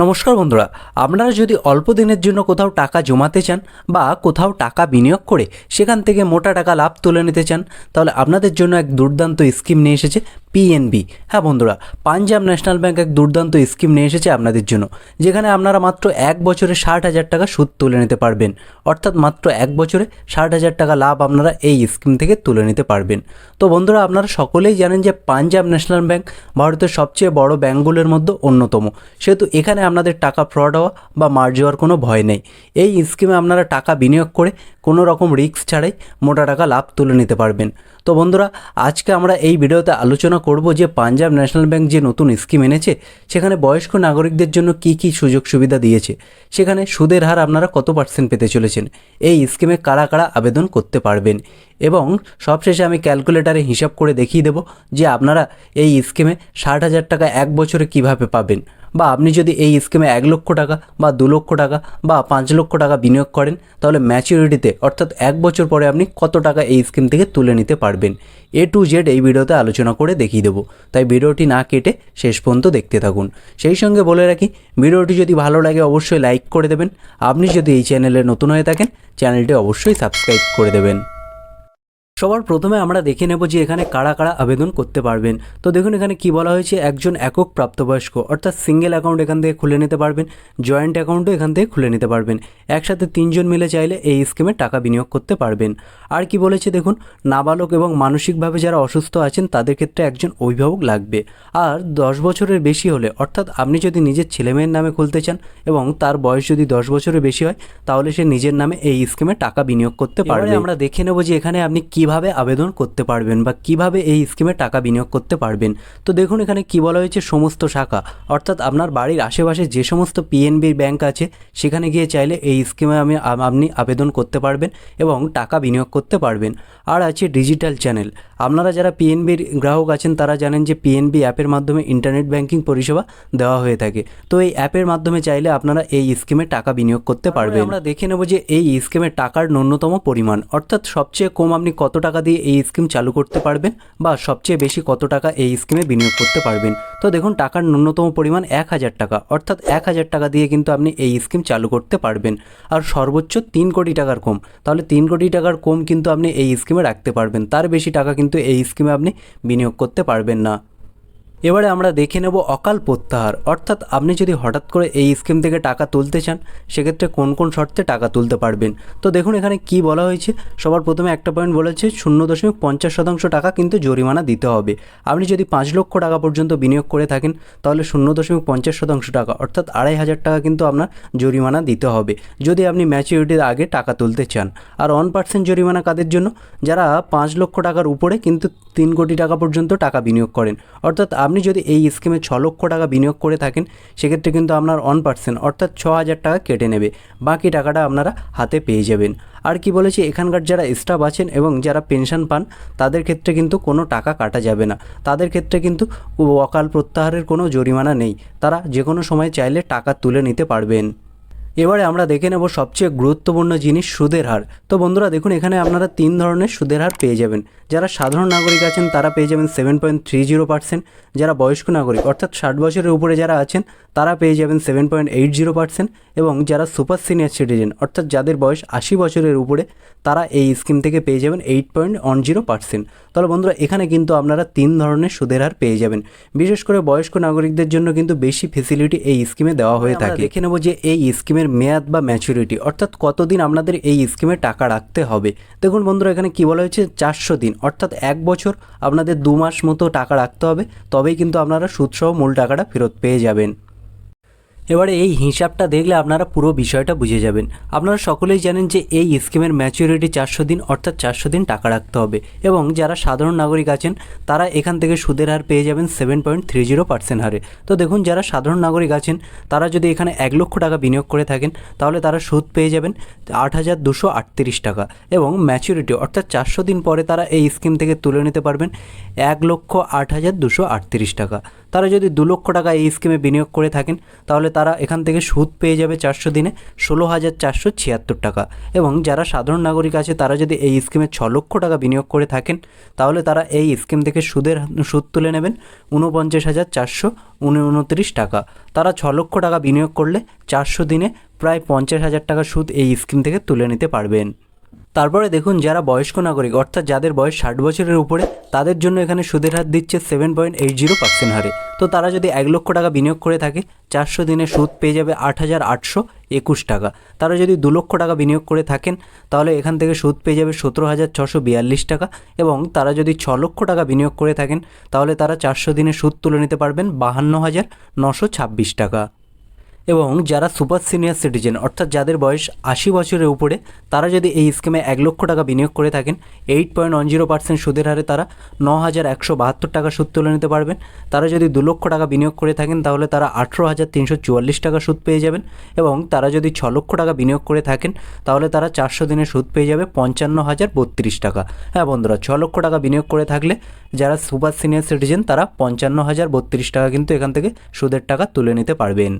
নমস্কার বন্ধুরা, আপনারা যদি অল্প দিনের জন্য কোথাও টাকা জমাতে চান বা কোথাও টাকা বিনিয়োগ করে সেখান থেকে মোটা টাকা লাভ তুলে নিতে চান, তাহলে আপনাদের জন্য এক দুর্দান্ত স্কিম নিয়ে এসেছে পিএনবি হ্যাঁ বন্ধুরা, পাঞ্জাব ন্যাশনাল ব্যাংক এক দুর্দান্ত স্কিম নিয়ে এসেছে আপনাদের জন্য, যেখানে আপনারা মাত্র এক বছরে ষাট হাজার টাকা সুদ তুলে নিতে পারবেন। অর্থাৎ মাত্র এক বছরে ষাট হাজার টাকা লাভ আপনারা এই স্কিম থেকে তুলে নিতে পারবেন। তো বন্ধুরা, আপনারা সকলেই জানেন যে পাঞ্জাব ন্যাশনাল ব্যাংক ভারতের সবচেয়ে বড় ব্যাঙ্কগুলোর মধ্যে অন্যতম। সেহেতু এখানে আপনাদের টাকা ফ্রড হওয়া বা মার যাওয়ার কোনো ভয় নেই। এই স্কিমে আপনারা টাকা বিনিয়োগ করে কোনো রকম রিস্ক ছাড়াই মোটা টাকা লাভ তুলে নিতে পারবেন। তো বন্ধুরা, আজকে আমরা এই ভিডিওতে আলোচনা করব যে পাঞ্জাব ন্যাশনাল ব্যাংক যে নতুন স্কিম এনেছে, সেখানে বয়স্ক নাগরিকদের জন্য কি কি সুযোগ সুবিধা দিয়েছে, সেখানে সুদের হার আপনারা কত পার্সেন্ট পেতে চলেছেন, এই স্কিমে কারা কারা আবেদন করতে পারবেন এবং সবশেষে আমি ক্যালকুলেটারে হিসাব করে দেখিয়ে দেব যে আপনারা এই স্কিমে ষাট হাজার টাকা এক বছরে কীভাবে পাবেন। বা আপনি যদি এই স্কিমে এক লক্ষ টাকা বা দু লক্ষ টাকা বা পাঁচ লক্ষ টাকা বিনিয়োগ করেন, তাহলে ম্যাচিউরিটিতে অর্থাৎ এক বছর পরে আপনি কত টাকা এই স্কিম থেকে তুলে নিতে পারবেন। এ টু জেড এই ভিডিওতে আলোচনা করে দেখিয়ে দেবো। তাই ভিডিওটি না কেটে শেষ পর্যন্ত দেখতে থাকুন। সেই সঙ্গে বলে রাখি, ভিডিওটি যদি ভালো লাগে অবশ্যই লাইক করে দেবেন। আপনি যদি এই চ্যানেলে নতুন হয়ে থাকেন চ্যানেলটি অবশ্যই সাবস্ক্রাইব করে দেবেন। সবার প্রথমে আমরা দেখে নেব যে এখানে কারা কারা আবেদন করতে পারবেন। তো দেখুন এখানে কি বলা হয়েছে একজন একক প্রাপ্তবয়স্ক অর্থাৎ সিঙ্গেল অ্যাকাউন্ট এখান থেকে খুলে নিতে পারবেন জয়েন্ট অ্যাকাউন্টও এখান থেকে খুলে নিতে পারবেন। একসাথে তিনজন মিলে চাইলে এই স্কিমে টাকা বিনিয়োগ করতে পারবেন। আর কি বলেছে দেখুন নাবালক এবং মানসিকভাবে যারা অসুস্থ আছেন তাদের ক্ষেত্রে একজন অভিভাবক লাগবে। আর দশ বছরের বেশি হলে অর্থাৎ আপনি যদি নিজের ছেলেমেয়ের নামে খুলতে চান এবং তার বয়স যদি দশ বছরের বেশি হয় তাহলে সে নিজের নামে এই স্কিমে টাকা বিনিয়োগ করতে পারবে। আমরা দেখে নেব যে এখানে আপনি কীভাবে আবেদন করতে পারবেন বা কীভাবে এই স্কিমে টাকা বিনিয়োগ করতে পারবেন? তো দেখুন এখানে কি বলা হয়েছে? সমস্ত শাখা। অর্থাৎ আপনার বাড়ির আশেপাশে যে সমস্ত পিএনবি ব্যাংক আছে সেখানে গিয়ে চাইলে এই স্কিমে আমি আপনি আবেদন করতে পারবেন এবং টাকা বিনিয়োগ করতে পারবেন। আর আছে ডিজিটাল চ্যানেল। আপনারা যারা পিএনবির গ্রাহক আছেন তারা জানেন যে পিএনবি অ্যাপের মাধ্যমে ইন্টারনেট ব্যাংকিং পরিষেবা দেওয়া হয়ে থাকে। তো এই অ্যাপের মাধ্যমে চাইলে আপনারা এই স্কিমে টাকা বিনিয়োগ করতে পারবেন। আমরা দেখে নেব যে এই স্কিমে টাকার ন্যূনতম পরিমাণ। অর্থাৎ সবচেয়ে কম আপনি কত টাকা দিয়ে এই স্কিম চালু করতে পারবেন বা সবচেয়ে বেশি কত টাকা এই স্কিমে বিনিয়োগ করতে পারবেন। তো দেখুন, টাকার ন্যূনতম পরিমাণ এক হাজার টাকা, অর্থাৎ এক হাজার টাকা দিয়ে কিন্তু আপনি এই স্কিম চালু করতে পারবেন। আর সর্বোচ্চ তিন কোটি টাকার কম, তাহলে তিন কোটি টাকার কম কিন্তু আপনি এই স্কিমে রাখতে পারবেন। তার বেশি টাকা কিন্তু এই স্কিমে আপনি বিনিয়োগ করতে পারবেন না। এবারে আমরা দেখে নেব অকাল প্রত্যাহার। অর্থাৎ আপনি যদি হঠাৎ করে এই স্কিম থেকে টাকা তুলতে চান, সেক্ষেত্রে কোন কোন শর্তে টাকা তুলতে পারবেন? তো দেখুন এখানে কি বলা হয়েছে। সবার প্রথমে একটা পয়েন্ট বলেছে, শূন্য দশমিক পঞ্চাশ শতাংশ টাকা কিন্তু জরিমানা দিতে হবে। আপনি যদি পাঁচ লক্ষ টাকা পর্যন্ত বিনিয়োগ করে থাকেন, তাহলে শূন্য দশমিক পঞ্চাশ শতাংশ টাকা, অর্থাৎ আড়াই হাজার টাকা কিন্তু আপনার জরিমানা দিতে হবে। যদি আপনি ম্যাচিউরিটির আগে টাকা তুলতে চান। আর ওয়ান পার্সেন্ট জরিমানা কাদের জন্য? যারা পাঁচ লক্ষ টাকার উপরে কিন্তু তিন কোটি টাকা পর্যন্ত টাকা বিনিয়োগ করেন। অর্থাৎ আপনি যদি এই স্কিমে ছ লক্ষ টাকা বিনিয়োগ করে থাকেন, সেক্ষেত্রে কিন্তু আপনার ওয়ান পার্সেন্ট অর্থাৎ ছ হাজার টাকা কেটে নেবে। বাকি টাকাটা আপনারা হাতে পেয়ে যাবেন। আর কি বলেছি, এখানকার যারা স্টাফ আছেন এবং যারা পেনশন পান, তাদের ক্ষেত্রে কিন্তু কোনো টাকা কাটা যাবে না। তাদের ক্ষেত্রে কিন্তু অকাল প্রত্যাহারের কোনো জরিমানা নেই। তারা যে কোনো সময় চাইলে টাকা তুলে নিতে পারবেন। এবারে আমরা দেখে নেব সবচেয়ে গুরুত্বপূর্ণ জিনিস সুদের হার। তো বন্ধুরা দেখুন এখানে আপনারা তিন ধরনের সুদের হার পেয়ে যাবেন। যারা সাধারণ নাগরিক আছেন তারা পেয়ে যাবেন seven point three zero percent যারা বয়স্ক নাগরিক অর্থাৎ ষাট বছরের উপরে যারা আছেন তারা পেয়ে যাবেন seven point eight zero percent এবং যারা সুপার সিনিয়র সিটিজেন অর্থাৎ যাদের বয়স আশি বছরের উপরে তারা এই স্কিম থেকে পেয়ে যাবেন eight point one zero percent তাহলে বন্ধুরা এখানে কিন্তু আপনারা তিন ধরনের সুদের হার পেয়ে যাবেন। বিশেষ করে বয়স্ক নাগরিকদের জন্য কিন্তু বেশি ফেসিলিটি এই স্কিমে দেওয়া হয়ে থাকে। দেখে নেব যে এই স্কিমের মেয়াদ বা ম্যাচুরিটি অর্থাৎ কতদিন আপনাদের এই স্কিমে টাকা রাখতে হবে? দেখুন বন্ধুরা, এখানে কি বলা হয়েছে? চারশো দিন, অর্থাৎ এক বছর আপনাদের দু মাস মতো টাকা রাখতে হবে, তবেই কিন্তু আপনারা সুদসহ মূল টাকাটা ফেরত পেয়ে যাবেন। এবারে এই হিসাবটা দেখলে আপনারা পুরো বিষয়টা বুঝে যাবেন। আপনারা সকলেই জানেন যে এই স্কিমের ম্যাচুরিটি চারশো দিন, অর্থাৎ চারশো দিন টাকা রাখতে হবে এবং যারা সাধারণ নাগরিক আছেন, তারা এখান থেকে সুদের হার পেয়ে যাবেন seven point three zero percent হারে। তো দেখুন, যারা সাধারণ নাগরিক আছেন, তারা যদি এখানে এক লক্ষ টাকা বিনিয়োগ করে থাকেন, তাহলে তারা সুদ পেয়ে যাবেন আট হাজার দুশো আটত্রিশ টাকা এবং ম্যাচুরিটি অর্থাৎ চারশো দিন পরে তারা এই স্কিম থেকে তুলে নিতে পারবেন এক লক্ষ আট হাজার দুশো আটত্রিশ টাকা। তারা যদি দু লক্ষ টাকা এই স্কিমে বিনিয়োগ করে থাকেন, তাহলে তারা এখান থেকে সুদ পেয়ে যাবে চারশো দিনে ষোলো হাজার চারশো ছিয়াত্তর টাকা। এবং যারা সাধারণ নাগরিক আছে, তারা যদি এই স্কিমে ছ লক্ষ টাকা বিনিয়োগ করে থাকেন, তাহলে তারা এই স্কিম থেকে সুদের সুদ তুলে নেবেন ঊনপঞ্চাশ হাজার চারশো উনত্রিশ টাকা। তারা ছ লক্ষ টাকা বিনিয়োগ করলে চারশো দিনে প্রায় পঞ্চাশ হাজার টাকা সুদ এই স্কিম থেকে তুলে নিতে পারবেন। তারপরে দেখুন যারা বয়স্ক নাগরিক, অর্থাৎ যাদের বয়স ষাট বছরের উপরে, তাদের জন্য এখানে সুদের হার দিচ্ছে seven point eight zero percent হারে। তো তারা যদি এক লক্ষ টাকা বিনিয়োগ করে থাকে, চারশো দিনে সুদ পেয়ে যাবে আট হাজার আটশো একুশ টাকা। তারা যদি দু লক্ষ টাকা বিনিয়োগ করে থাকেন, তাহলে এখান থেকে সুদ পেয়ে যাবে সতেরো হাজার ছশো বিয়াল্লিশ টাকা এবং তারা যদি ছ লক্ষ টাকা বিনিয়োগ করে থাকেন, তাহলে তারা চারশো দিনে সুদ তুলে নিতে পারবেন বাহান্ন হাজার নশো ছাব্বিশ টাকা। এবং যারা সুপার সিনিয়র সিটিজেন, অর্থাৎ যাদের বয়স আশি বছরের উপরে, তারা যদি এই স্কিমে এক লক্ষ টাকা বিনিয়োগ করে থাকেন eight point one zero percent সুদের হারে তারা ন হাজার একশো বাহাত্তর টাকা সুদ তুলে নিতে পারবেন। তারা যদি দু লক্ষ টাকা বিনিয়োগ করে থাকেন, তাহলে তারা আঠেরো হাজার তিনশো চুয়াল্লিশ টাকা সুদ পেয়ে যাবেন এবং তারা যদি ছ লক্ষ টাকা বিনিয়োগ করে থাকেন, তাহলে তারা চারশো দিনে সুদ পেয়ে যাবে পঞ্চান্ন হাজার বত্রিশ টাকা। হ্যাঁ বন্ধুরা, ছ লক্ষ টাকা বিনিয়োগ করে থাকলে যারা সুপার সিনিয়র সিটিজেন, তারা পঞ্চান্ন হাজার বত্রিশ টাকা কিন্তু এখান থেকে সুদের টাকা তুলে নিতে পারবেন।